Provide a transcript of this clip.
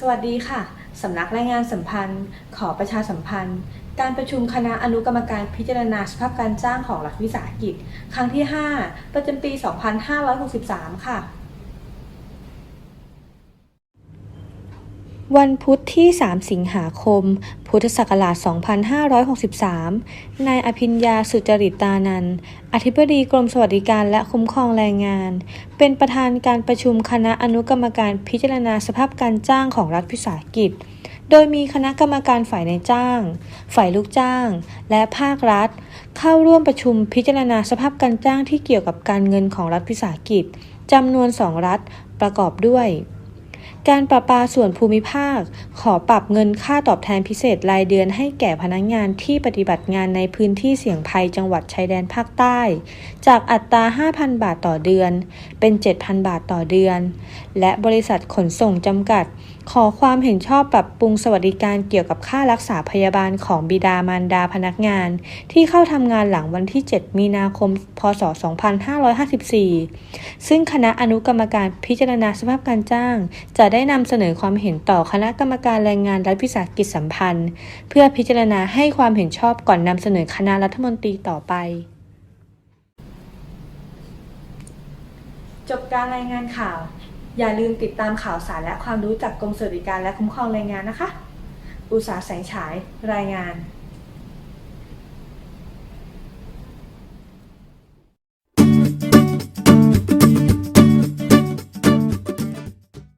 สวัสดีค่ะ สำนักรายงานสัมพันธ์ ขอประชาสัมพันธ์ การประชุมคณะอนุกรรมการพิจารณาสภาพการจ้างของรัฐวิสาหกิจ ครั้งที่ 5 ประจำปี 2563 ค่ะ วันพุธที่ 3 สิงหาคม พุทธศักราช 2563 นายอภิญญาสุจริตานันท์อธิบดีกรมสวัสดิการและคุ้มครองแรงงาน เป็นประธานการประชุมคณะอนุกรรมการพิจารณาสภาพการจ้างของรัฐวิสาหกิจ โดยมีคณะกรรมการฝ่ายนายจ้าง ฝ่ายลูกจ้าง และภาครัฐ เข้าร่วมประชุมพิจารณาสภาพการจ้างที่เกี่ยวกับการเงินของรัฐวิสาหกิจจำนวนสองรัฐประกอบด้วย การประปาส่วนภูมิภาค ขอปรับเงินค่าตอบแทนพิเศษรายเดือนให้แก่พนักงานที่ปฏิบัติงานในพื้นที่เสี่ยงภัยจังหวัดชายแดนภาคใต้ จากอัตรา 5,000 บาทต่อเดือน เป็น 7,000 บาทต่อเดือน และบริษัทขนส่งจำกัด ขอความเห็นชอบปรับปรุงสวัสดิการเกี่ยวกับค่ารักษาพยาบาลของบิดามารดาพนักงาน ที่เข้าทำงานหลังวันที่ 7 มีนาคม พศ 2554 ซึ่งคณะอนุกรรมการพิจารณาสภาพการจ้าง จะได้นำเสนอความเห็นต่อคณะกรรมการแรงงานรัฐวิสาหกิจสัมพันธ์ เพื่อพิจารณาให้ความเห็นชอบก่อนนำเสนอคณะรัฐมนตรีต่อไป จบการรายงานข่าว อย่าลืมติดตามข่าวสารและความรู้จากกรมสวัสดิการและคุ้มครองแรงงานนะคะ อุตสาหแสงฉายรายงาน